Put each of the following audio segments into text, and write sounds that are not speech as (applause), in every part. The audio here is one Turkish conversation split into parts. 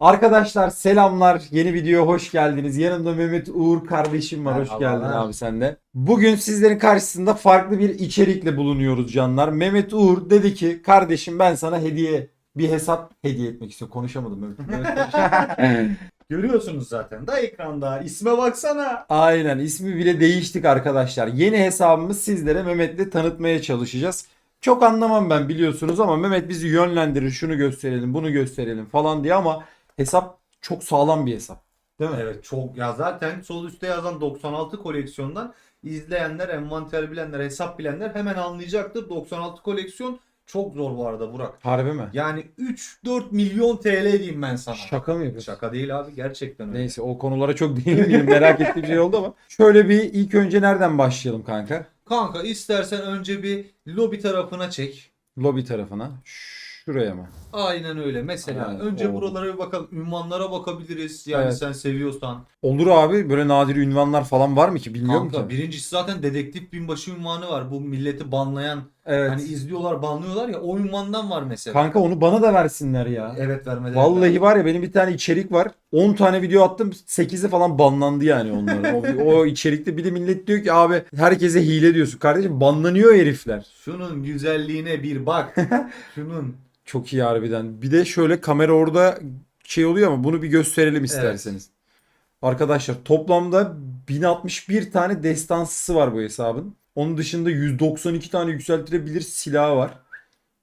Arkadaşlar selamlar. Yeni videoya hoş geldiniz. Yanımda Mehmet Uğur kardeşim var. Hoş geldin abi sen de. Bugün sizlerin karşısında farklı bir içerikle bulunuyoruz canlar. Mehmet Uğur dedi ki kardeşim ben sana hediye bir hesap hediye etmek istiyorum. Konuşamadım Mehmet. Mehmet (laughs) konuş- Görüyorsunuz zaten da ekranda. İsme baksana. Aynen ismi bile değiştik arkadaşlar. Yeni hesabımız sizlere Mehmet'le tanıtmaya çalışacağız. Çok anlamam ben biliyorsunuz ama Mehmet bizi yönlendirir. Şunu gösterelim, bunu gösterelim falan diye ama hesap çok sağlam bir hesap. Değil mi? Evet çok ya zaten sol üstte yazan 96 koleksiyondan izleyenler, envanter bilenler, hesap bilenler hemen anlayacaktır. 96 koleksiyon çok zor bu arada Burak. Harbi mi? Yani 3-4 milyon TL diyeyim ben sana. Şaka mı yapıyorsun? Şaka değil abi gerçekten öyle. Neyse o konulara çok (laughs) değinmeyeyim. Merak ettiğim şey oldu ama. Şöyle bir ilk önce nereden başlayalım kanka? Kanka istersen önce bir lobi tarafına çek. Lobi tarafına. Şuraya mı? Aynen öyle. Mesela Aynen. önce Oo. buralara bir bakalım. Ünvanlara bakabiliriz. Yani Evet. sen seviyorsan. Olur abi böyle nadir ünvanlar falan var mı ki bilmiyorum Kanka ki. birincisi zaten dedektif binbaşı ünvanı var. Bu milleti banlayan Evet. hani izliyorlar banlıyorlar ya o ünvandan var mesela. Kanka onu bana da versinler ya. Evet vermeleri Vallahi var ya benim bir tane içerik var. 10 tane video attım. 8'i falan banlandı yani onların. O, o içerikte bir de millet diyor ki abi herkese hile diyorsun. Kardeşim banlanıyor herifler. Şunun güzelliğine bir bak. (laughs) Şunun. Çok iyi harbiden. Bir de şöyle kamera orada şey oluyor ama bunu bir gösterelim isterseniz. Arkadaşlar toplamda 1061 tane destansısı var bu hesabın. Onun dışında 192 tane yükseltilebilir silahı var.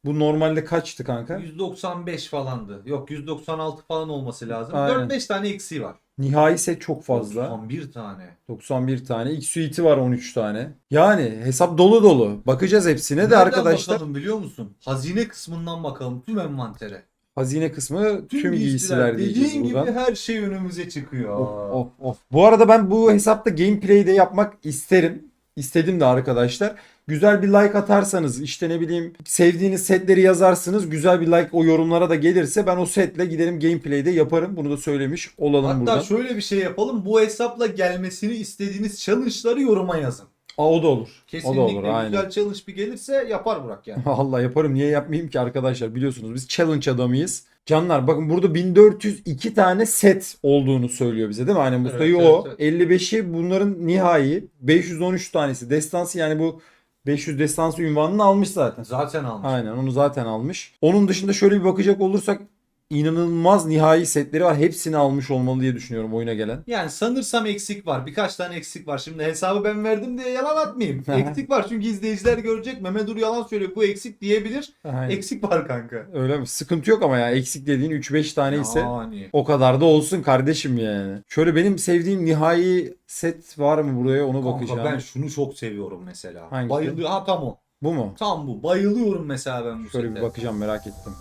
Bu normalde kaçtı kanka? 195 falandı. Yok 196 falan olması lazım. Aynen. 4-5 tane eksiği var. Nihai set çok fazla. 91 tane. 91 tane. X suite'i var 13 tane. Yani hesap dolu dolu. Bakacağız hepsine de Nereden arkadaşlar. bakalım biliyor musun? Hazine kısmından bakalım. Tüm envantere. Hazine kısmı tüm, Tüm, giysiler diyeceğiz Dediğin buradan. gibi her şey önümüze çıkıyor. Of, of, of. Bu arada ben bu hesapta gameplay'de yapmak isterim. İstedim de arkadaşlar. Güzel bir like atarsanız işte ne bileyim sevdiğiniz setleri yazarsınız. Güzel bir like o yorumlara da gelirse ben o setle giderim gameplay'de yaparım. Bunu da söylemiş olalım Hatta buradan. şöyle bir şey yapalım. Bu hesapla gelmesini istediğiniz challenge'ları yoruma yazın. Aa, o da olur. Kesinlikle o da olur aynen. güzel challenge bir gelirse yapar Burak yani. (laughs) Allah yaparım. Niye yapmayayım ki arkadaşlar? Biliyorsunuz biz challenge adamıyız. Canlar bakın burada 1402 tane set olduğunu söylüyor bize değil mi? Hani Mustafa Evet, o. evet, 55'i bunların nihai. 513 tanesi destansı yani bu 500 destansı ünvanını almış zaten. Zaten almış. Aynen onu zaten almış. Onun dışında şöyle bir bakacak olursak inanılmaz nihai setleri var. Hepsini almış olmalı diye düşünüyorum oyuna gelen. Yani sanırsam eksik var. Birkaç tane eksik var. Şimdi hesabı ben verdim diye yalan atmayayım. eksik var çünkü izleyiciler görecek. Mehmet Dur yalan söylüyor. Bu eksik diyebilir. Aynen. Eksik var kanka. Öyle mi? Sıkıntı yok ama ya eksik dediğin 3-5 tane ise. Yani. O kadar da olsun kardeşim yani. Şöyle benim sevdiğim nihai set var mı buraya onu Kanka bakacağım. ben şunu çok seviyorum mesela. Hangisi? Bayılıyor. Ha tam o. Bu mu? Tam bu. Bayılıyorum mesela ben bu Şöyle sete. bir bakacağım merak ettim.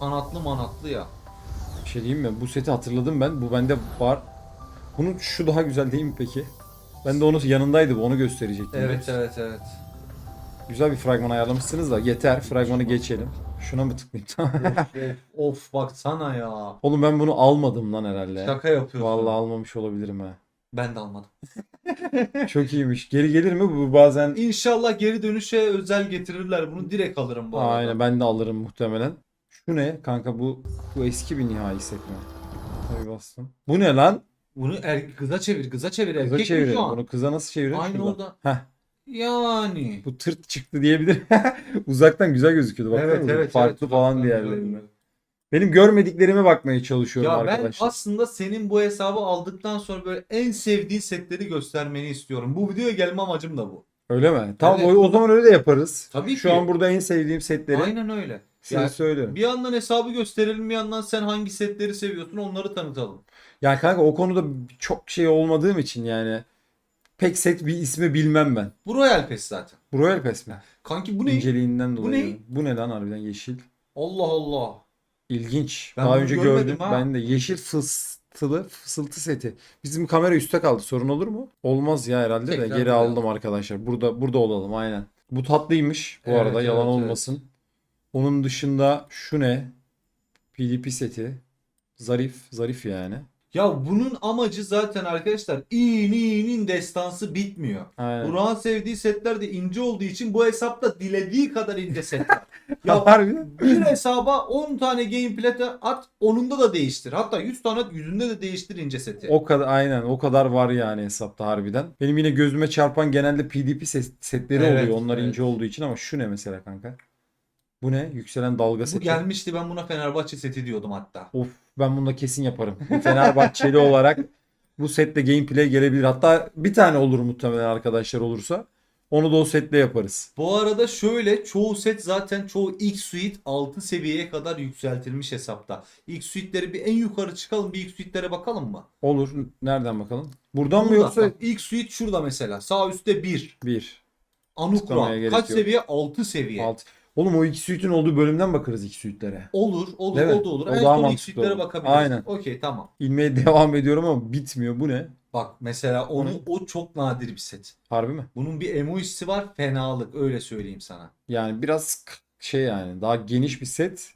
Kanatlı manatlı ya. Bir şey diyeyim mi? Bu seti hatırladım ben. Bu bende var. Bunun şu daha güzel değil mi peki? Ben de onu yanındaydı bu onu gösterecektim. Evet evet evet. Güzel bir fragman ayarlamışsınız da yeter fragmanı geçelim. Şuna mı tıklayayım? of (laughs) baksana ya. Oğlum ben bunu almadım lan herhalde. Şaka yapıyorsun. Vallahi almamış olabilirim ha. Ben de almadım. (laughs) Çok iyiymiş. Geri gelir mi? Bu bazen İnşallah geri dönüşe özel getirirler. Bunu direkt alırım bu arada. Aynen ben de alırım muhtemelen. Şu ne kanka bu bu eski bir nihai set mi? Tabii bastım. Bu ne lan? Bunu er, kıza çevir, kıza çevir. Kıza Erkek mi çevir. şu an? Bunu kıza nasıl çeviriyor? Aynı Şuradan. oldu. Heh. Yani. Bu tırt çıktı diyebilir. (laughs) Uzaktan güzel gözüküyordu. Baksana Evet evet. Farklı evet, falan güzel. Benim görmediklerime bakmaya çalışıyorum Ya ben arkadaşlar. aslında senin bu hesabı aldıktan sonra böyle en sevdiğin setleri göstermeni istiyorum. Bu videoya gelme amacım da bu. Öyle mi? Tamam Evet. o, o zaman öyle de yaparız. Tabii Şu ki. an burada en sevdiğim setleri Aynen öyle. Size Yani söylüyorum. bir yandan hesabı gösterelim bir yandan sen hangi setleri seviyorsun onları tanıtalım. Yani kanka o konuda çok şey olmadığım için yani pek set bir ismi bilmem ben. Bu Royal Pass zaten. Bu Royal Pass mi? Kanki bu ne? İnceliğinden dolayı. ne? Bu ne lan harbiden yeşil? Allah Allah. İlginç. Ben Daha önce gördüm. ha. Ben de yeşil fısıltılı fısıltı seti. Bizim kamera üstte kaldı. Sorun olur mu? Olmaz ya herhalde de. Tekrar Geri buraya aldım arkadaşlar. Burada burada olalım aynen. Bu tatlıymış bu Evet, arada yalan evet, evet. Onun dışında şu ne? PDP seti. Zarif, zarif yani. Ya bunun amacı zaten arkadaşlar in in in destansı bitmiyor. Aynen. Burak'ın sevdiği setler de ince olduğu için bu hesapta dilediği kadar ince set var. (laughs) ya Harbi. bir hesaba 10 tane gameplay at onunda da değiştir. Hatta 100 tane at yüzünde de değiştir ince seti. O kadar aynen o kadar var yani hesapta harbiden. Benim yine gözüme çarpan genelde PDP ses- setleri Evet, oluyor. Onlar evet. ince olduğu için ama şu ne mesela kanka? Bu ne? Yükselen dalga Bu seti. gelmişti ben buna Fenerbahçe seti diyordum hatta. Of ben bunu da kesin yaparım. Bir Fenerbahçeli olarak bu setle gameplay gelebilir. Hatta bir tane olur muhtemelen arkadaşlar olursa. Onu da o setle yaparız. Bu arada şöyle çoğu set zaten çoğu ilk suite 6 seviyeye kadar yükseltilmiş hesapta. İlk suite'leri bir en yukarı çıkalım bir ilk suite'lere bakalım mı? Olur. Nereden bakalım? Buradan mı Burada. yoksa Bak, ilk suite şurada mesela. Sağ üstte 1. bir? Anukra. Tıklamaya gerek Kaç yok. seviye? 6 seviye. Alt. Oğlum o iki suite'in olduğu bölümden bakarız iki suite'lere. Olur, olur, o da olur. o en daha son ilk mantıklı suite'lere olur. bakabiliriz. Aynen. Okey tamam. İnmeye (laughs) devam ediyorum ama bitmiyor. Bu ne? Bak mesela onu o çok nadir bir set. Harbi mi? Bunun bir emojisi var. Fenalık öyle söyleyeyim sana. Yani biraz k- şey yani daha geniş bir set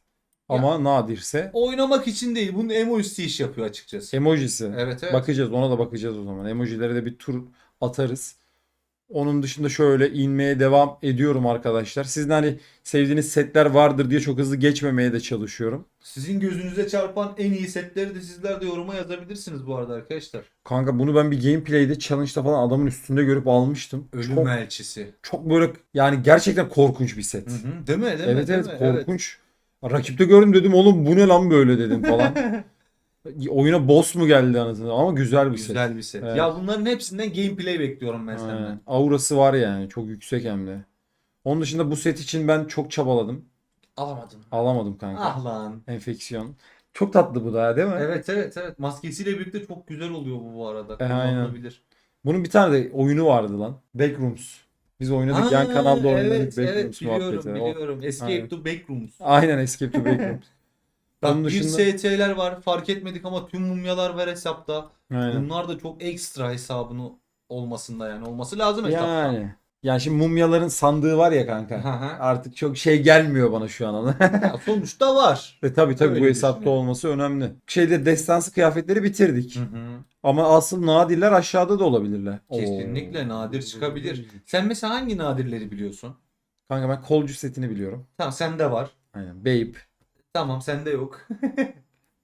ama nadirse Oynamak için değil. Bunun emojisi iş yapıyor açıkçası. emojisi. Evet evet. Bakacağız ona da bakacağız o zaman. Emojilere de bir tur atarız. Onun dışında şöyle inmeye devam ediyorum arkadaşlar. Sizin hani sevdiğiniz setler vardır diye çok hızlı geçmemeye de çalışıyorum. Sizin gözünüze çarpan en iyi setleri de sizler de yoruma yazabilirsiniz bu arada arkadaşlar. Kanka bunu ben bir gameplay'de challenge'da falan adamın üstünde görüp almıştım. Ölüm Çok, elçisi. çok böyle yani gerçekten korkunç bir set. Hı hı. Değil mi? Değil mi? Evet Değil evet mi? korkunç. Rakipte gördüm dedim oğlum bu ne lan böyle dedim falan. (laughs) Oyuna boss mu geldi anasını ama güzel bir set. Güzel bir set. Evet. Ya bunların hepsinden gameplay bekliyorum ben senden. Aurası var yani çok yüksek hem de. Onun dışında bu set için ben çok çabaladım. Alamadım. Alamadım kanka. Ah lan. Enfeksiyon. Çok tatlı bu da değil mi? Evet evet evet. Maskesiyle birlikte çok güzel oluyor bu bu arada. E, aynen. Bunun bir tane de oyunu vardı lan. Backrooms. Biz oynadık yan Aa, kanalda oynadık evet, Backrooms evet, biliyorum, muhabbeti. O- biliyorum. Escape Aynen. to Backrooms. Aynen Escape to Backrooms. (laughs) Bak Onun bir dışında- ST'ler var fark etmedik ama tüm mumyalar var hesapta. Aynen. Bunlar da çok ekstra hesabını olmasında yani olması lazım hesapta. Yani. Yani şimdi mumyaların sandığı var ya kanka. Artık çok şey gelmiyor bana şu an. Ya (laughs) sonuçta var. e tabii tabii Öyle bu hesapta olması önemli. Şeyde destansı kıyafetleri bitirdik. Hı hı. Ama asıl nadirler aşağıda da olabilirler. Kesinlikle Oo. nadir çıkabilir. Sen mesela hangi nadirleri biliyorsun? Kanka ben kolcu setini biliyorum. Tamam sende var. Aynen. Babe. Tamam sende yok.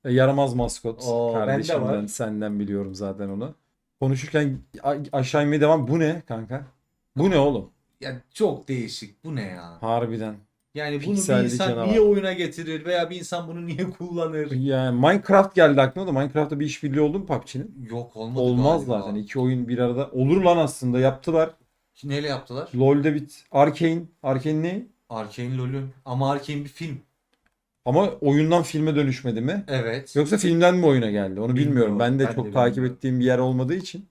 E, Yaramaz maskot. Oo, bende var. Kardeşimden senden biliyorum zaten onu. Konuşurken a- aşağı inmeye devam. Bu ne kanka? Bu ne oğlum? Ya çok değişik. Bu ne ya? Harbiden. Yani bunu bir Pikselli insan canavar. niye oyuna getirir veya bir insan bunu niye (laughs) kullanır? Yani Minecraft geldi aklıma da Minecraft'ta bir işbirliği oldu mu PUBG'nin? Yok olmadı Olmaz galiba. zaten. İki oyun bir arada. Olur lan aslında yaptılar. Neyle yaptılar? LoL'de bit. Arkane. Arkane ne? Arkane LoL'ün. Ama Arkane bir film. Ama oyundan filme dönüşmedi mi? Evet. Yoksa filmden mi oyuna geldi? Onu bilmiyorum. Bilmiyorum, Ben de ben çok de takip bilmiyorum. ettiğim bir yer olmadığı için.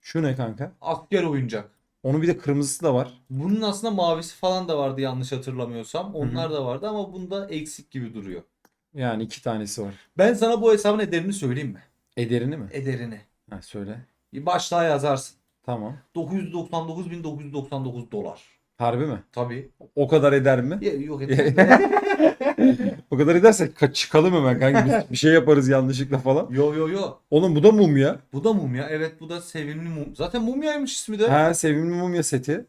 Şu ne kanka? Asker oyuncak. Onun bir de kırmızısı da var. Bunun aslında mavisi falan da vardı yanlış hatırlamıyorsam. Onlar da vardı ama bunda eksik gibi duruyor. Yani iki tanesi var. Ben sana bu hesabın ederini söyleyeyim mi? Ederini mi? Ederini. Ha, söyle. Bir başlığa yazarsın. Tamam. 999.999 dolar. Harbi mi? Tabii. O kadar eder mi? Ya, yok (laughs) etmez. o kadar ederse ka- çıkalım hemen kanka. Biz bir şey yaparız yanlışlıkla falan. yo yo yo. Oğlum bu da mumya. Bu da mumya. Evet bu da sevimli mum. Zaten mumyaymış ismi de. Ha sevimli mumya seti.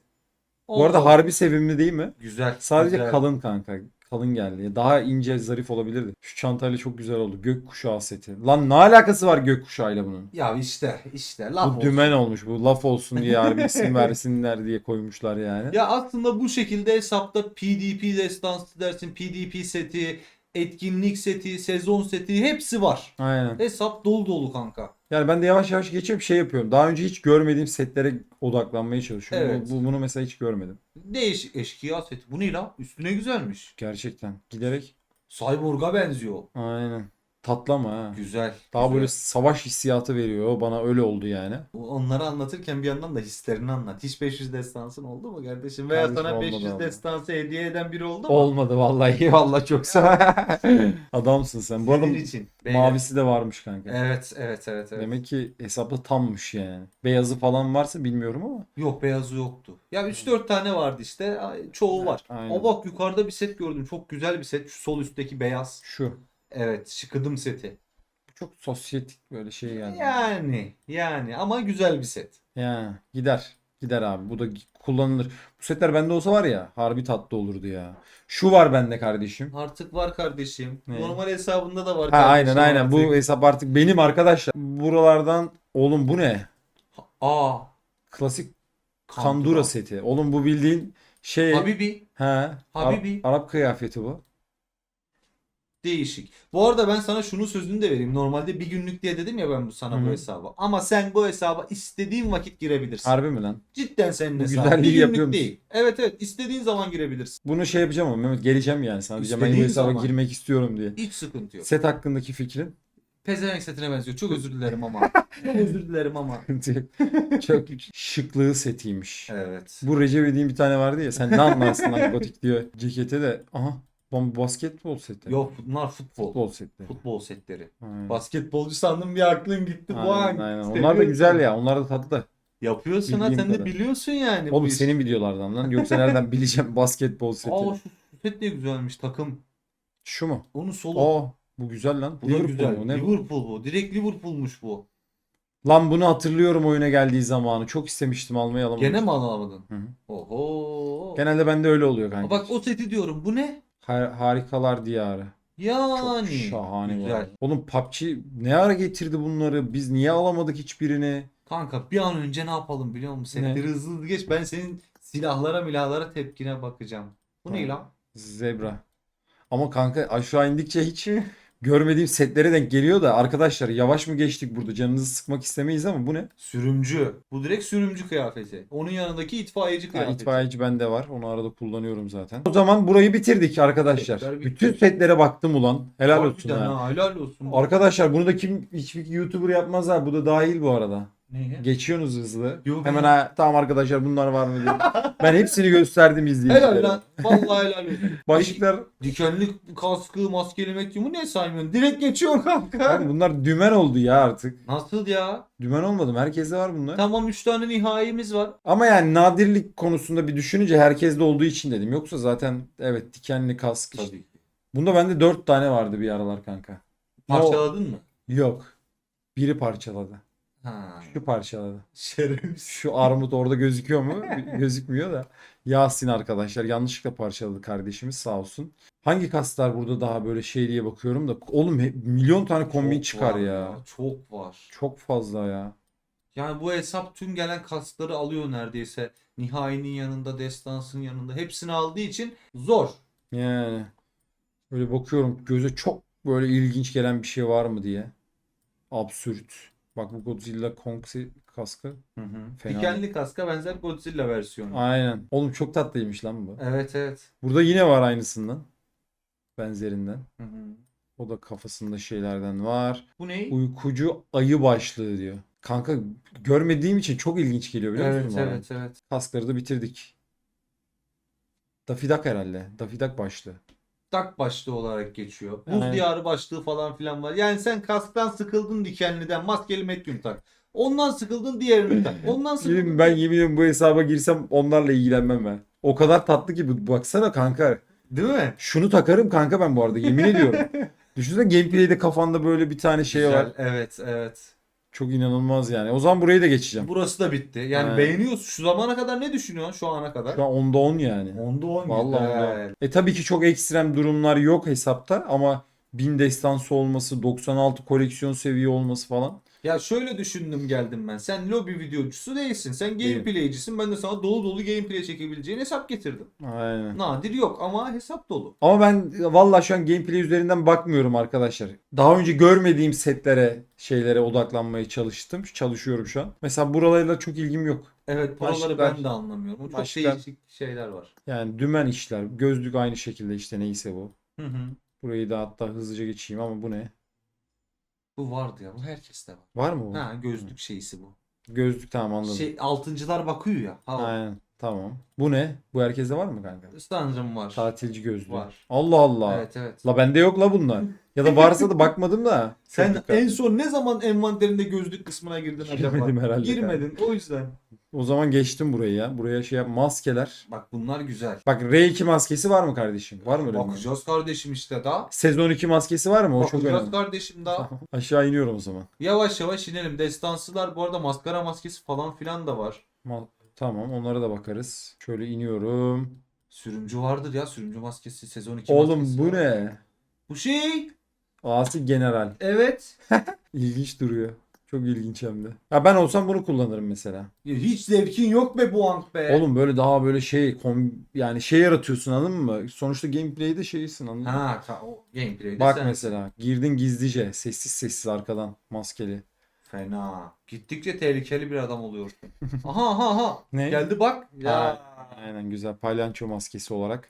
Bu Allah. arada harbi sevimli değil mi? Güzel. Sadece güzel. kalın kanka. Kalın geldi. Daha ince zarif olabilirdi. Şu çantayla çok güzel oldu. Gökkuşağı seti. Lan ne alakası var gökkuşağıyla bunun? Ya işte işte laf Bu olsun. dümen olmuş. Bu laf olsun diye harbi isim (laughs) versinler diye koymuşlar yani. Ya aslında bu şekilde hesapta PDP destansı dersin, PDP seti, etkinlik seti, sezon seti hepsi var. Aynen. Hesap dolu dolu kanka. Yani ben de yavaş yavaş geçip şey yapıyorum. Daha önce hiç görmediğim setlere odaklanmaya çalışıyorum. Evet. Bu, bu- bunu mesela hiç görmedim. Değişik eşkıya seti. Bu ne la? Üstüne güzelmiş. Gerçekten. Giderek. Cyborg'a benziyor. Aynen. Tatlama ha. Güzel. Daha güzel. böyle savaş hissiyatı veriyor. Bana öyle oldu yani. Onları anlatırken bir yandan da hislerini anlat. Hiç 500 destansın oldu mu kardeşim? Veya Kardeşim sana olmadı 500 abi. destansı hediye eden biri oldu mu? Olmadı vallahi. (laughs) Vallahi çok sağ. (laughs) Adamsın sen. Bu arada Senin için. Beyler. mavisi de varmış kanka. Evet, evet, evet, evet. Demek ki hesapta tammış yani. Beyazı falan varsa bilmiyorum ama. Yok beyazı yoktu. Ya 3-4 tane vardı işte. Çoğu var. Aynen. Ama bak yukarıda bir set gördüm. Çok güzel bir set. Şu sol üstteki beyaz. Şu. Evet, şıkıdım seti. Çok sosyetik böyle şey yani. Yani yani ama güzel bir set. Ya gider. Gider abi. Bu da kullanılır. Bu setler bende olsa var ya harbi tatlı olurdu ya. Şu var bende kardeşim. Artık var kardeşim. Ne? Normal hesabında da var Ha aynen kardeşim aynen. Bu artık. hesap artık benim arkadaşlar. Buralardan oğlum bu ne? Aa. Klasik Kandura. Kandura seti. Oğlum bu bildiğin şey Habibi he Habibi. Arap kıyafeti bu. Değişik. Bu arada ben sana şunu sözünü de vereyim. Normalde bir günlük diye dedim ya ben bu sana Hı bu hesaba. Ama sen bu hesaba istediğin vakit girebilirsin. Harbi mi lan? Cidden senin Bu hesabın. güzelliği Bir günlük yapıyor musun? değil. Evet evet istediğin zaman girebilirsin. Bunu şey yapacağım ama Mehmet geleceğim yani sana diyeceğim ben bu İstediğin hesaba zaman. girmek istiyorum diye. Hiç sıkıntı yok. Set hakkındaki fikrin? Pezevenk setine benziyor. Çok özür dilerim ama. (laughs) Çok özür dilerim ama. Çok şıklığı setiymiş. Evet. Bu Recep İvedik'in bir tane vardı ya sen ne anlarsın lan gotik diyor cekete de. Aha bu basketbol seti. Yok bunlar futbol. Futbol seti. Futbol setleri. Aynen. Basketbolcu sandım bir aklın gitti. Bu an. aynen. Onlar da güzel ya. Onlar da tatlı. Yapıyorsun ha sen de biliyorsun yani bu Oğlum işi. senin videolardan lan. Yoksa nereden bileceğim (laughs) basketbol seti. Aa şu set de güzelmiş takım. Şu mu? Onun solu. Aa bu güzel lan. bu da Liverpool güzel. mu? Ne bu? Liverpool bu. Direkt Liverpool'muş bu. Lan bunu hatırlıyorum oyuna geldiği zamanı. Çok istemiştim almayı alamadım. Gene mi alamadın? Hı hı. Oho. Genelde bende öyle oluyor kanka. Bak o seti diyorum. Bu ne? Ha- harikalar diyarı. Çok Yani. şahane Güzel. var. Oğlum PUBG ne ara getirdi bunları? Biz niye alamadık hiçbirini? Kanka bir an önce ne yapalım biliyor musun? Ne? Setleri hızlı hızlı geç. Ben senin silahlara milahlara tepkine bakacağım. Bu ne Tamam. lan? Zebra. Ama kanka aşağı indikçe hiç (laughs) görmediğim setlere denk geliyor da arkadaşlar yavaş mı geçtik burada? Canınızı sıkmak istemeyiz ama bu ne? Sürümcü. Bu direkt sürümcü kıyafeti. Onun yanındaki itfaiyeci Ha, kıyafeti. itfaiyeci bende var. Onu arada kullanıyorum zaten. O zaman burayı bitirdik arkadaşlar. Setler bitti. Bütün setlere baktım ulan. Helal olsun Harbiden ha. ha, Helal olsun. Arkadaşlar bunu da kim hiçbir YouTuber yapmaz ha. Bu da dahil bu arada. Neye? Geçiyorsunuz hızlı. Yok Hemen ha tamam arkadaşlar bunlar var mı diye. Ben hepsini gösterdim izleyicilere. Helal lan. Vallahi helal olsun. (laughs) Başlıklar Dikenli kaskı, maskeli medyumu ne saymıyorsun? Direkt geçiyor kanka. Abi bunlar dümen oldu ya artık. Nasıl ya? Dümen olmadı mı? Herkeste var bunlar. Tamam 3 tane nihayemiz var. Ama yani nadirlik konusunda bir düşününce herkeste olduğu için dedim. Yoksa zaten evet dikenli kask. işte. Tabii. Bunda bende 4 tane vardı bir aralar kanka. Ne o- Parçaladın mı? Yok. Biri parçaladı. Ha. Şu parçaladı. Şerefsiz. Şu armut orada gözüküyor mu? Gözükmüyor da. Yasin arkadaşlar yanlışlıkla parçaladı kardeşimiz sağ olsun. Hangi kaslar burada daha böyle şey diye bakıyorum da oğlum he- milyon tane kombin Çok çıkar var ya. Çok var. Çok fazla ya. Yani bu hesap tüm gelen kaskları alıyor neredeyse. Nihai'nin yanında, Destans'ın yanında. Hepsini aldığı için zor. Yani böyle bakıyorum göze çok böyle ilginç gelen bir şey var mı diye. Absürt. Bak bu Godzilla Kong kaskı. Fena. Dikenli kaska benzer Godzilla versiyonu. Aynen. Oğlum çok tatlıymış lan bu. Evet evet. Burada yine var aynısından. Benzerinden. Hı hı. O da kafasında şeylerden var. Bu ne? Uykucu ayı başlığı diyor. Kanka görmediğim için çok ilginç geliyor biliyor Evet musun bana? evet evet. Kaskları da bitirdik. Dafidak herhalde. Dafidak başlığı. Tak başlığı olarak geçiyor. Buz Aynen. diyarı başlığı falan filan var. Yani sen kasktan sıkıldın dikenliden maskeli medyum tak. Ondan sıkıldın diğerini tak. (laughs) Ondan sıkıldın. ben yemin ediyorum bu hesaba girsem onlarla ilgilenmem ben. O kadar tatlı ki bu. Baksana kanka. Değil mi? Şunu takarım kanka ben bu arada yemin ediyorum. (laughs) Düşünsene gameplay'de kafanda böyle bir tane şey Güzel. var. Evet evet. Çok inanılmaz yani. O zaman burayı da geçeceğim. Burası da bitti. Yani Aynen. beğeniyorsun. Şu zamana kadar ne düşünüyorsun şu ana kadar? Şu an 10'da 10 yani. Onda 10 Vallahi onda. E tabii ki çok ekstrem durumlar yok hesapta ama 1000 destansı olması, 96 koleksiyon seviye olması falan. Ya şöyle düşündüm geldim ben. Sen lobi videocusu değilsin. Sen gameplaycisin. Ben de sana dolu dolu gameplay çekebileceğin hesap getirdim. Aynen. Nadir yok ama hesap dolu. Ama ben valla şu an gameplay üzerinden bakmıyorum arkadaşlar. Daha önce görmediğim setlere, şeylere odaklanmaya çalıştım. Çalışıyorum şu an. Mesela buralarla çok ilgim yok. Evet buraları Başlıklar- ben de anlamıyorum. Çok başlıklar- değişik şeyler var. Yani dümen işler, gözlük aynı şekilde işte neyse bu. Hı hı. Burayı da hatta hızlıca geçeyim ama bu ne? Bu vardı ya. Bu herkeste var. Var mı bu? Ha gözlük şeysi bu. Gözlük tamam anladım. Şey altıncılar bakıyor ya. Ha, Aynen tamam. Bu ne? Bu herkeste var mı kanka? Sanırım var. Tatilci gözlüğü. Var. Allah Allah. Evet evet. La bende yok la bunlar. (laughs) Ya da varsa da bakmadım da. Sen en son ne zaman envanterinde gözlük kısmına girdin acaba? Girmedim herhalde Girmedin o yüzden. O zaman geçtim burayı ya. Buraya şey yap maskeler. Bak bunlar güzel. Bak R2 maskesi var mı kardeşim? Var mı öyle? Bakacağız kardeşim işte daha. Sezon 2 maskesi var mı? O çok Bakacağız önemli. kardeşim daha. (laughs) Aşağı iniyorum o zaman. Yavaş yavaş inelim. Destansılar bu arada maskara maskesi falan filan da var. Ma- Tamam onlara da bakarız. Şöyle iniyorum. Sürümcü vardır ya sürümcü maskesi sezon 2 Oğlum maskesi bu var. ne? Bu şey. Asi General. (laughs) Evet. (laughs) İlginç duruyor. Çok ilginç hem de. Ya ben olsam bunu kullanırım mesela. Ya hiç zevkin yok be bu ank be. Oğlum böyle daha böyle şey kom yani şey yaratıyorsun anladın mı? Sonuçta gameplay'de şeysin anladın mı? Ha ta- o gameplay'de Bak sen- mesela girdin gizlice sessiz sessiz arkadan maskeli. Fena. Gittikçe tehlikeli bir adam oluyorsun. (laughs) aha aha aha. Ne? Geldi bak. Ya. Aynen güzel palyanço maskesi olarak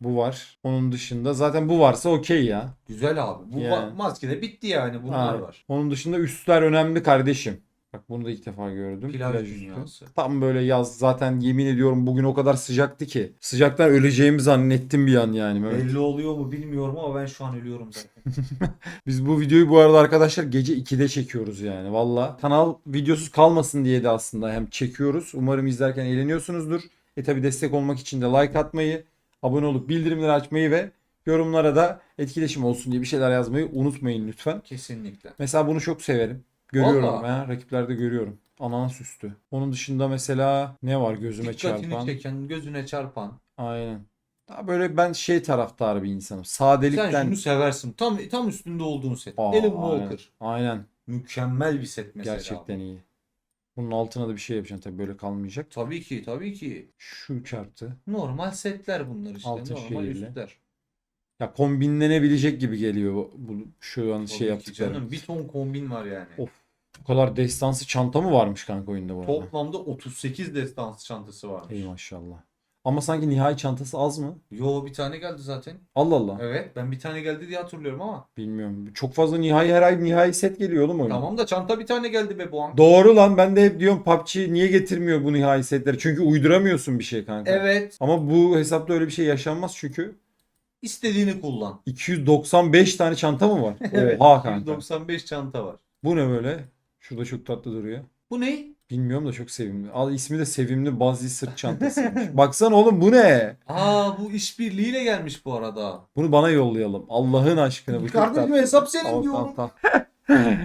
bu var. Onun dışında zaten bu varsa okey ya. Güzel abi. Bu Yani. va- maske de bitti yani. Bunlar Aynen. var. Onun dışında üstler önemli kardeşim. Bak bunu da ilk defa gördüm. Plaj, Plaj üstü. dünyası. Tam böyle yaz zaten yemin ediyorum bugün o kadar sıcaktı ki. Sıcaktan öleceğimi zannettim bir an yani. Mehmet. Belli oluyor mu bilmiyorum ama ben şu an ölüyorum zaten. (laughs) Biz bu videoyu bu arada arkadaşlar gece 2'de çekiyoruz yani. Valla kanal videosuz kalmasın diye de aslında hem çekiyoruz. Umarım izlerken eğleniyorsunuzdur. E tabi destek olmak için de like atmayı, abone olup bildirimleri açmayı ve yorumlara da etkileşim olsun diye bir şeyler yazmayı unutmayın lütfen. Kesinlikle. Mesela bunu çok severim. Görüyorum Vallahi. ha, rakiplerde görüyorum. Ananas üstü. Onun dışında mesela ne var gözüme Dikkatini çarpan? çeken, gözüne çarpan. Aynen. Daha böyle ben şey taraftarı bir insanım. Sadelikten. Sen şunu seversin. Tam tam üstünde olduğun set. Aa, Alan aynen. Walker. Aynen. Mükemmel bir set mesela. Gerçekten iyi. Bunun altına da bir şey yapacaksın tabii böyle kalmayacak. Tabii ki tabii ki. Şu çarptı. Normal setler bunlar işte. Altın Normal şeyiyle. üstler. Ya kombinlenebilecek gibi geliyor bu, bu şu an Tabii şey yaptıkları. canım. Bir ton kombin var yani. Of. Bu kadar destansı çanta mı varmış kanka oyunda bu arada? Toplamda 38 destans çantası varmış. Ey maşallah. Ama sanki nihai çantası az mı? Yo bir tane geldi zaten. Allah Allah. Evet ben bir tane geldi diye hatırlıyorum ama. Bilmiyorum. Çok fazla nihai her ay nihai set geliyor oğlum oyuna. Tamam da çanta bir tane geldi be bu an. Doğru lan ben de hep diyorum PUBG niye getirmiyor bu nihai setleri? Çünkü uyduramıyorsun bir şey kanka. Evet. Ama bu hesapta öyle bir şey yaşanmaz çünkü istediğini kullan. 295 tane çanta mı var? (laughs) Evet. Oha kanka. 195 çanta var. Bu ne böyle? Şurada çok tatlı duruyor. Bu ne? Bilmiyorum da çok sevimli. Al ismi de sevimli Bazzi sırt çantasıymış. (laughs) Baksana oğlum bu ne? Aa bu işbirliğiyle gelmiş bu arada. Bunu bana yollayalım. Allah'ın aşkına bu çok Kardeşim tatlı. hesap senin Al, diyorum. al, al. (laughs)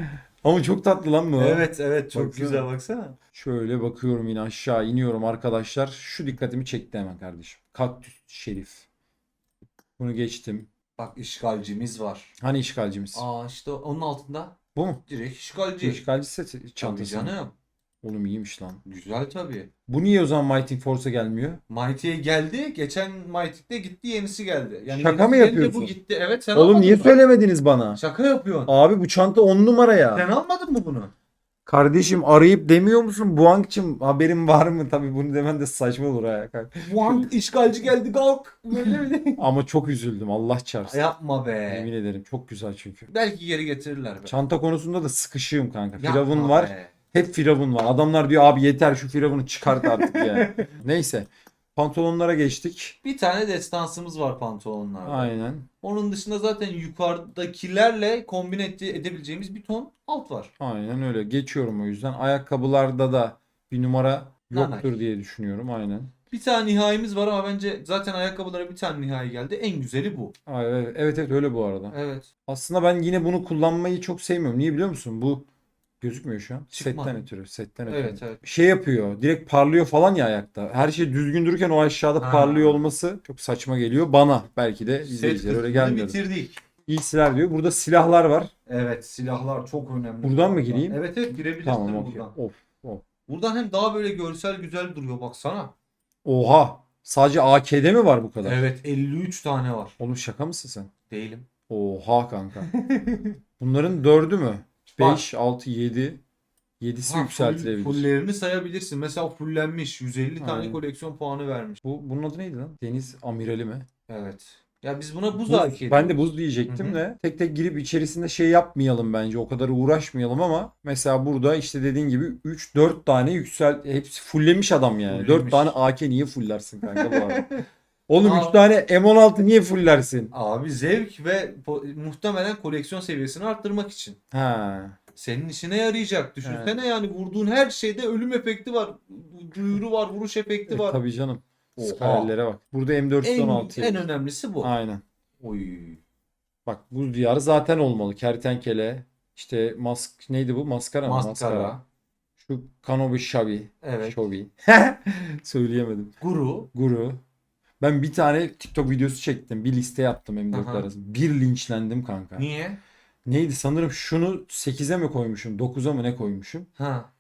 Ama çok tatlı lan bu. Evet evet çok Baksana. güzel baksana. Şöyle bakıyorum yine aşağı iniyorum arkadaşlar. Şu dikkatimi çekti hemen kardeşim. Kaktüs şerif. Bunu geçtim. Bak işgalcimiz var. Hani işgalcimiz? Aa işte onun altında Bu mu? direkt işgalci. İşgalci set Tabii çantası. mı? canım. Oğlum iyiymiş lan. Güzel tabii. Bu niye o zaman Mighty Force'a gelmiyor? Mighty'ye geldi. Geçen Mighty'de gitti yenisi geldi. Yani Şaka mı gelince yapıyorsun? Bu gitti. Evet sen Oğlum niye mı? söylemediniz bana? Şaka yapıyorsun. Abi bu çanta 10 numara ya. Sen almadın mı bunu? Kardeşim arayıp demiyor musun? Buank'cım haberin var mı? Tabii bunu demen de saçma olur ha. kanka. Bu an işgalci geldi kalk. Böyle mi? (laughs) Ama çok üzüldüm Allah çarpsın. Yapma be. Yemin ederim çok güzel çünkü. Belki geri getirirler be. Çanta konusunda da sıkışığım kanka. Yapma Firavun var. be. Hep firavun var. Adamlar diyor abi yeter şu firavunu çıkart artık ya. (laughs) Neyse. Pantolonlara geçtik. Bir tane destansımız var pantolonlarda. Aynen. Onun dışında zaten yukarıdakilerle kombin ede- edebileceğimiz bir ton alt var. Aynen öyle. Geçiyorum o yüzden. Ayakkabılarda da bir numara yoktur Nanay. diye düşünüyorum. Aynen. Bir tane nihayimiz var ama bence zaten ayakkabılara bir tane nihai geldi. En güzeli bu. Evet, evet evet öyle bu arada. Evet. Aslında ben yine bunu kullanmayı çok sevmiyorum. Niye biliyor musun? Bu gözükmüyor şu an. Çıkmadı. Setten ötürü. Setten ötürü. Evet evet. Şey yapıyor. Direkt parlıyor falan ya ayakta. Her şey düzgün dururken o aşağıda Ha. parlıyor olması çok saçma geliyor. Bana belki de Set izleyiciler öyle kısmını gelmiyor. bitirdik. İyisiler diyor. Burada silahlar var. Evet silahlar çok önemli. Buradan mı gireyim? Evet evet girebilirsin Tamam okey. buradan. Of. Of. Buradan hem daha böyle görsel güzel duruyor baksana. Oha. Sadece AK'de mi var bu kadar? Evet 53 tane var. Oğlum şaka mısın sen? Değilim. Oha kanka. Bunların dördü mü? Bak. 5, 6, 7. 7'si Ha, yükseltilebilir. Fullerini sayabilirsin. Mesela fullenmiş. 150 tane Aynen. koleksiyon puanı vermiş. Bu bunun adı neydi lan? Deniz Amirali mi? Evet. Ya biz buna buz, hareket Ben de buz diyecektim Hı hı. de tek tek girip içerisinde şey yapmayalım bence. O kadar uğraşmayalım ama mesela burada işte dediğin gibi 3-4 tane yüksel hepsi fullemiş adam yani. 4 Fullemiş. tane AK niye fullersin kanka bu arada? (laughs) Oğlum Aa. 3 tane M16 niye fullersin? Abi zevk ve po- muhtemelen koleksiyon seviyesini arttırmak için. Ha. Senin işine yarayacak. Düşünsene yani vurduğun her şeyde ölüm efekti var. Duyuru var, vuruş efekti E, var. tabii canım. Oha. Skarellere bak. Burada En, M416. en önemlisi bu. Aynen. Oy. Bak buz diyarı zaten olmalı. Kertenkele. İşte mask neydi bu? Maskara mı? Maskara. Şu Kanobi Shabi. Evet. Shobi. (laughs) Söyleyemedim. Guru. Guru. Ben bir tane TikTok videosu çektim. Bir liste yaptım M4 Aha. arasında. Bir linçlendim kanka. Niye? Neydi sanırım şunu 8'e mi koymuşum? 9'a mı ne koymuşum? Ha.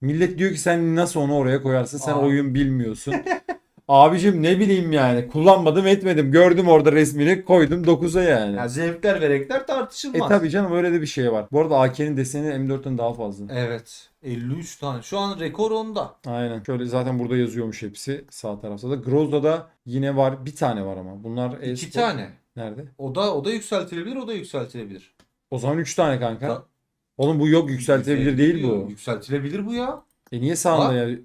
Millet diyor ki sen nasıl onu oraya koyarsın? Sen Aa. oyun bilmiyorsun. (laughs) Abicim ne bileyim yani. Kullanmadım etmedim. Gördüm orada resmini koydum 9'a yani. Ya zevkler ve renkler E tartışılmaz. tabii canım öyle de bir şey var. Bu arada AK'nin deseni M4'ten daha fazla. Evet. 53 tane. Şu an rekor onda. Aynen. Şöyle zaten burada yazıyormuş hepsi sağ tarafta da. Groza'da yine var. Bir tane var ama. Bunlar İki e-spor- tane. Nerede? O da o da yükseltilebilir, o da yükseltilebilir. O zaman 3 tane kanka. Ta- Oğlum bu yok yükseltebilir değil bu. Yükseltilebilir bu ya. E niye sağında ya?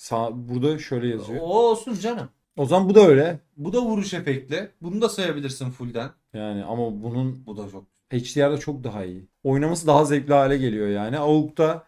Sağ, burada şöyle yazıyor. O olsun canım. O zaman bu da öyle. Bu da vuruş efektli. Bunu da sayabilirsin fullden. Yani ama bunun Bu da çok. HDR'da çok daha iyi. Oynaması daha zevkli hale geliyor yani. AUG'da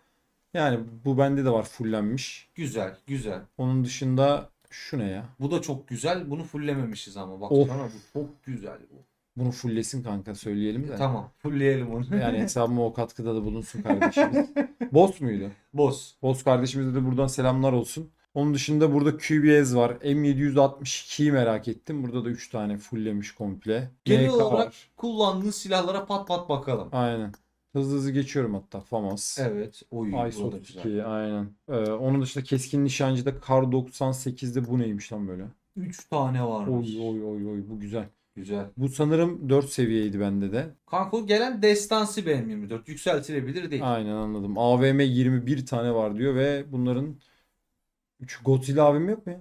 yani bu bende de var fullenmiş. Güzel, güzel. Onun dışında şu ne ya? Bu da çok güzel. Bunu fulllememişiz ama. Bak Of. sana bu çok güzel. bu. Bunu fulllesin kanka söyleyelim de. Tamam. Fullleyelim onu. Yani (laughs) hesabıma o katkıda da bulunsun kardeşimiz. (laughs) Boss muydu? Boss. Boss kardeşimize de buradan selamlar olsun. Onun dışında burada QBS var. M762'yi merak ettim. Burada da 3 tane fulllemiş komple. Genel MK olarak var. kullandığın silahlara pat pat bakalım. Aynen. Hızlı hızlı geçiyorum hatta. FAMAS. Evet. Oy, güzel. 32 aynen. Ee, onun dışında keskin nişancıda Kar 98'de bu neymiş lan böyle? 3 tane varmış. Oy oy oy oy bu güzel. Güzel. Bu sanırım 4 seviyeydi bende de. Kanka gelen destansı benim 24. Yükseltilebilir değil. Aynen anladım. AVM 21 tane var diyor ve bunların şu Godzilla AVM yok mu ya?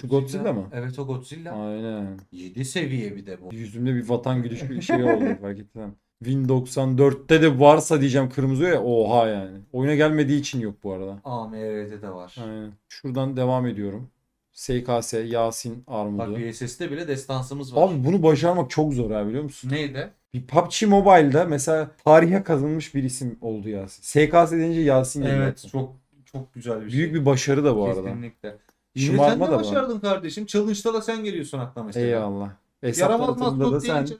Şu Godzilla mı? Evet o Godzilla. Aynen. 7 seviye bir de bu. Yüzümde bir vatan gülüşü bir şey oldu (laughs) fark ettim. Win 94'te de varsa diyeceğim kırmızı ya oha yani. Oyuna gelmediği için yok bu arada. AMR'de de var. Aynen. Şuradan devam ediyorum. SKS, Yasin, Bak Armudu. VSS'de bile destansımız var. Abi bunu başarmak çok zor ya biliyor musun? Neydi? Bir PUBG Mobile'da mesela tarihe kazanmış bir isim oldu Yasin. SKS deyince Yasin geliyor Evet çok çok güzel bir şey. Büyük bir başarı da bu arada. Kesinlikle. Şımarma Şımarma da da var. başardın kardeşim. Challenge'da da sen geliyorsun akla mesela. Eyvallah. Hesap Yaramaz tanıtımında da maskot sen deyince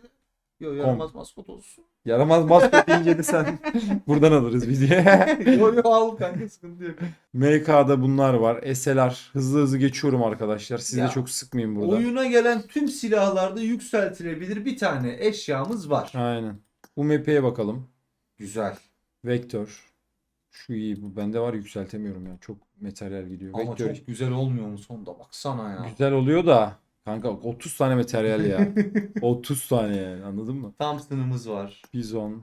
Yok yaramaz maskot olsun. yaramaz maskot deyince de sen (laughs) buradan alırız videoyu. (laughs) Yok yok al kanka sıkıntı yok. MK'da bunlar var. SLR. Hızlı hızlı geçiyorum arkadaşlar. Sizi Ya, de çok sıkmayayım burada. Oyuna gelen tüm silahlarda yükseltilebilir bir tane eşyamız var. Aynen. UMP'ye bakalım. Güzel. Vektör. Şu iyi bu. Bende var yükseltemiyorum ya. Çok materyal gidiyor. Ama Vektör çok güzel olmuyor mu sonda baksana ya. güzel oluyor da kanka 30 tane materyal ya. (laughs) 30 tane yani anladın mı? Thompson'ımız var. Bizon,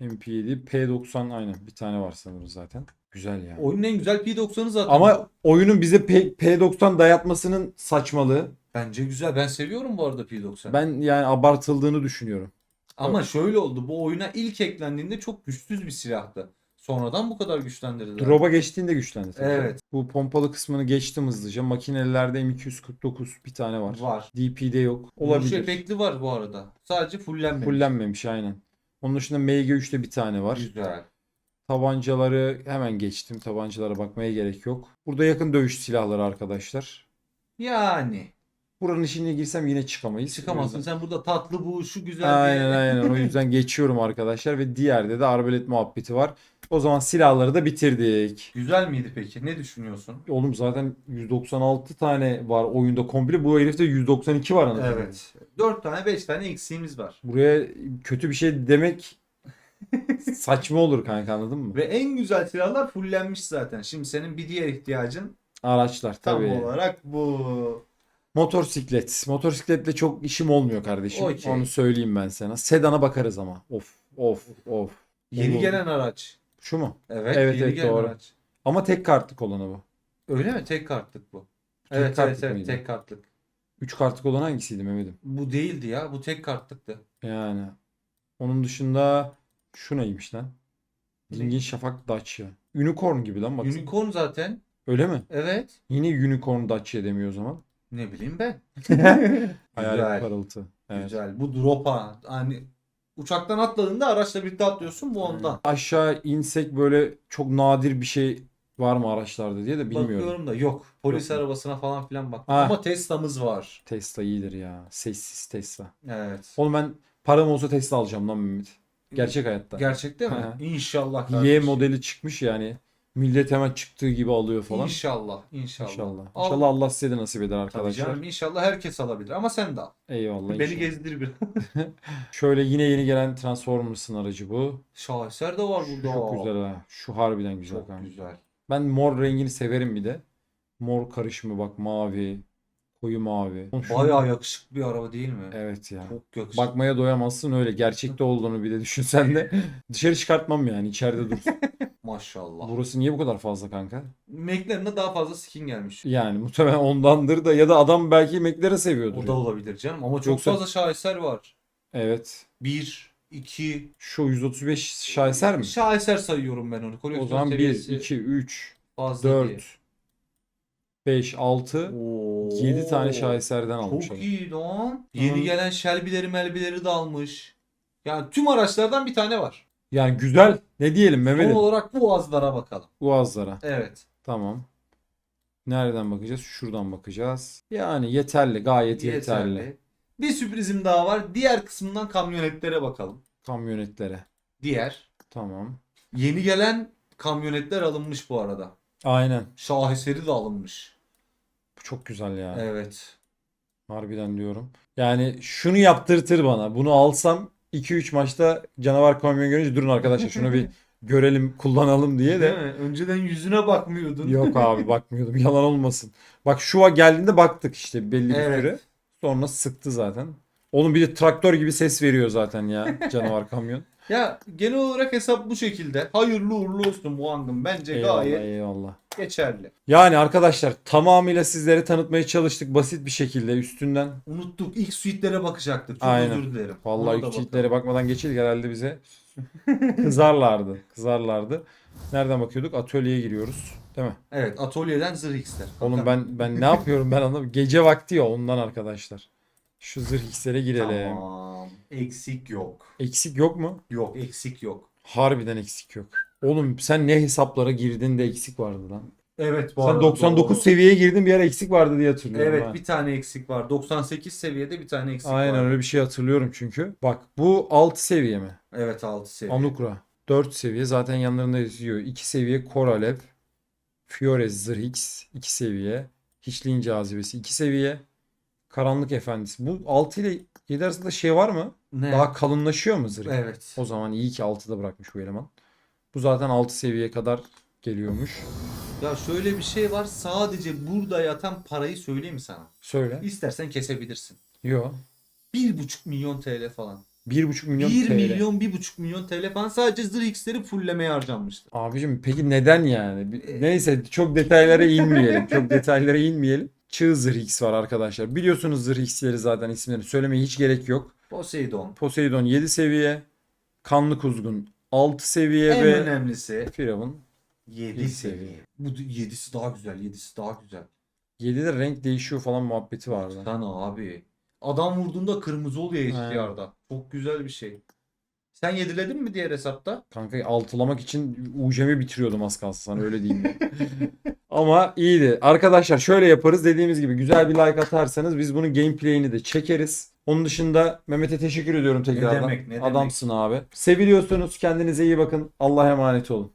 MP7, P90 aynen bir tane var sanırım zaten. Güzel ya. Oyunun en güzel P90'ı zaten. Ama oyunun bize P- P90 dayatmasının saçmalığı. Bence güzel. Ben seviyorum bu arada P90. Ben yani abartıldığını düşünüyorum. Ama şöyle oldu. Bu oyuna ilk eklendiğinde çok güçsüz bir silahtı. Sonradan bu kadar güçlendirdiler. Drop'a geçtiğinde güçlendi tabii. Evet. Bu pompalı kısmını geçtim hızlıca. Makinelerde M249 bir tane var. Var. DP'de yok. Vuruş Olabilir. efekti var bu arada. Sadece fullenmemiş. Fullenmemiş aynen. Onun dışında MG3'te bir tane var. Güzel. Tabancaları hemen geçtim. Tabancalara bakmaya gerek yok. Burada yakın dövüş silahları arkadaşlar. Yani. Buranın içine girsem yine çıkamayız. Çıkamazsın. Sen burada tatlı bu, şu güzel Aynen diye. aynen. O (laughs) yüzden geçiyorum arkadaşlar ve diğerde de arbalet muhabbeti var. O zaman silahları da bitirdik. Güzel miydi peki? Ne düşünüyorsun? Oğlum zaten 196 tane var oyunda komple. Bu herifte 192 var anasını. satayım. Evet. 4 tane 5 tane eksiğimiz var. Buraya kötü bir şey demek (laughs) saçma olur kanka anladın mı? Ve en güzel silahlar fullenmiş zaten. Şimdi senin bir diğer ihtiyacın Araçlar tam tabii. olarak bu. Motosiklet. Motosikletle çok işim olmuyor kardeşim. Okey. Onu söyleyeyim ben sana. Sedana bakarız ama. Of of of. Yeni Olur. gelen araç. Şu mu? Evet, Evet, yeni evet, gelen doğru. araç. Ama tek kartlık olanı bu. Öyle mi? Tek kartlık bu. Tek evet, kartlık evet, evet, mıydı? tek kartlık. 3 kartlık olan hangisiydi Mehmet'im? Bu değildi ya. Bu tek kartlıktı. Yani. Onun dışında şu neymiş lan? Ne? Dingin Şafak Dacia. Unicorn gibi lan baksana. Unicorn zaten. Öyle mi? Evet. Yine Unicorn Dacia demiyor o zaman. Ne bileyim ben. (laughs) Hayalet Güzel. parıltı. Evet. Güzel. Bu drop'a hani uçaktan atladığında araçla birlikte atlıyorsun bu ondan. Aşağı insek böyle çok nadir bir şey var mı araçlarda diye de bilmiyorum. Bakıyorum da yok. Polis Yok mu? arabasına falan filan bak. Ha. Ama Tesla'mız var. Tesla iyidir ya. Sessiz Tesla. Evet. Oğlum ben param olsa Tesla alacağım lan Mehmet. Gerçek hayatta. Gerçekte mi? Ha. İnşallah Y kardeşim. modeli çıkmış yani. Millet hemen çıktığı gibi alıyor falan. İnşallah. İnşallah. İnşallah. Al. İnşallah Allah size de nasip eder Tabii arkadaşlar. canım inşallah herkes alabilir ama sen de al. Eyvallah. Beni inşallah. gezdir bir. (laughs) Şöyle yine yeni gelen Transformers'ın aracı bu. Şaheser de var burada. çok güzel ha. Şu harbiden güzel Çok kanka. güzel. Ben mor rengini severim bir de. Mor karışımı bak mavi, koyu mavi. Oğlum şu- Bayağı yakışıklı bir araba değil mi? Evet ya. Çok yakışıklı. Bakmaya doyamazsın öyle. Gerçekte olduğunu bir de düşünsen de. (laughs) Dışarı çıkartmam yani içeride dursun. (laughs) Maşallah. Burası niye bu kadar fazla kanka? McLaren'a daha fazla skin gelmiş. Yani muhtemelen ondandır da ya da adam belki McLaren seviyordur. O da olabilir canım ama çok Yoksa- fazla şaheser var. Evet. 1, 2. Şu 135 şaheser mi? Şaheser sayıyorum ben onu. O Koleksiyon zaman 1, seviyesi 2, 3, fazla değil. 4, 5, 6, Oo. 7 tane şaheserden almış Çok iyi lan. Yeni Hı. gelen Shelby'leri melbileri de almış. Yani tüm araçlardan bir tane var. Yani güzel. Ne diyelim Son Mehmet'im? olarak bu azlara bakalım. Uazlara. Evet. Tamam. Nereden bakacağız? Şuradan bakacağız. Yani yeterli. Gayet yeterli. Yeterli. Bir sürprizim daha var. Diğer kısmından kamyonetlere bakalım. Kamyonetlere. Diğer. Tamam. Yeni gelen kamyonetler alınmış bu arada. Aynen. Şaheseri de alınmış. Bu çok güzel ya. Evet. Harbiden diyorum. Yani şunu yaptırtır bana. Bunu alsam 2-3 maçta canavar kamyon görünce durun arkadaşlar şunu bir (laughs) görelim kullanalım diye Değil de. mi? Önceden yüzüne bakmıyordun. Yok abi (laughs) bakmıyordum. Yalan olmasın. Bak şuva geldiğinde baktık işte belli bir Evet. süre. Sonra sıktı zaten. Oğlum bir de traktör gibi ses veriyor zaten ya canavar kamyon. Ya genel olarak hesap bu şekilde. Hayırlı uğurlu olsun bu hangım. Bence Eyvallah gayet eyvallah. geçerli. Yani arkadaşlar tamamıyla sizlere tanıtmaya çalıştık basit bir şekilde üstünden. Unuttuk. İlk suite'lere bakacaktık. Çok Aynen. özür dilerim. Vallahi yükseklere bakalım. bakmadan geçildik herhalde bize. (laughs) Kızarlardı. Kızarlardı. Nereden bakıyorduk? Atölyeye giriyoruz. Değil mi? Evet atölyeden zırh X'ler. Oğlum ben ben ne yapıyorum ben anlamadım. Gece vakti ya ondan arkadaşlar. Şu zırh X'lere girelim. Tamam. Eksik yok. Eksik yok mu? Yok eksik yok. Harbiden eksik yok. Oğlum sen ne hesaplara girdin de eksik vardı lan. Evet bu Sen arada 99 doğru. seviyeye girdin bir ara eksik vardı diye hatırlıyorum. Evet ha. bir tane eksik var. 98 seviyede bir tane eksik Aynen var. öyle bir şey hatırlıyorum çünkü. Bak bu 6 seviye mi? Evet 6 seviye. Anukra. 4 seviye zaten yanlarında yazıyor. 2 seviye Koralev. Fiores Zırh X 2 seviye. Hiçliğin cazibesi 2 seviye. Karanlık Efendisi. Bu 6 ile 7 arasında şey var mı? Ne? Daha kalınlaşıyor mu zırh? Evet. O zaman iyi ki 6'da bırakmış bu eleman. Bu zaten 6 seviyeye kadar geliyormuş. Ya şöyle bir şey var. Sadece burada yatan parayı söyleyeyim mi sana? Söyle. İstersen kesebilirsin. Yo. 1,5 milyon TL falan. 1,5 milyon 1 TL. milyon 1,5 milyon TL falan sadece zırh X'leri fulllemeye harcanmıştı. Abicim peki neden yani? Bir- Neyse çok detaylara inmeyelim. Çok detaylara inmeyelim. Çığ Zırh X var arkadaşlar. Biliyorsunuz Zırh X'leri zaten isimlerini söylemeye hiç gerek yok. Poseidon. Poseidon 7 seviye. Kanlı Kuzgun 6 seviye En ve önemlisi Firavun 7 Yedi seviye. seviye. Bu 7'si daha güzel. 7'si daha güzel. 7'de renk değişiyor falan muhabbeti vardı. Sana abi. Adam vurduğunda kırmızı oluyor Aynen. HDR'da. Çok güzel bir şey. Sen yediledin mi diğer hesapta? Kanka altılamak için UCM'i bitiriyordum az kalsın sana öyle diyeyim. ya. (laughs) Ama iyiydi. Arkadaşlar şöyle yaparız. Dediğimiz gibi güzel bir like atarsanız biz bunun gameplay'ini de çekeriz. Onun dışında Mehmet'e teşekkür ediyorum tekrardan. demek, ne demek. Adamsın abi. Seviliyorsunuz. Kendinize iyi bakın. Allah'a emanet olun.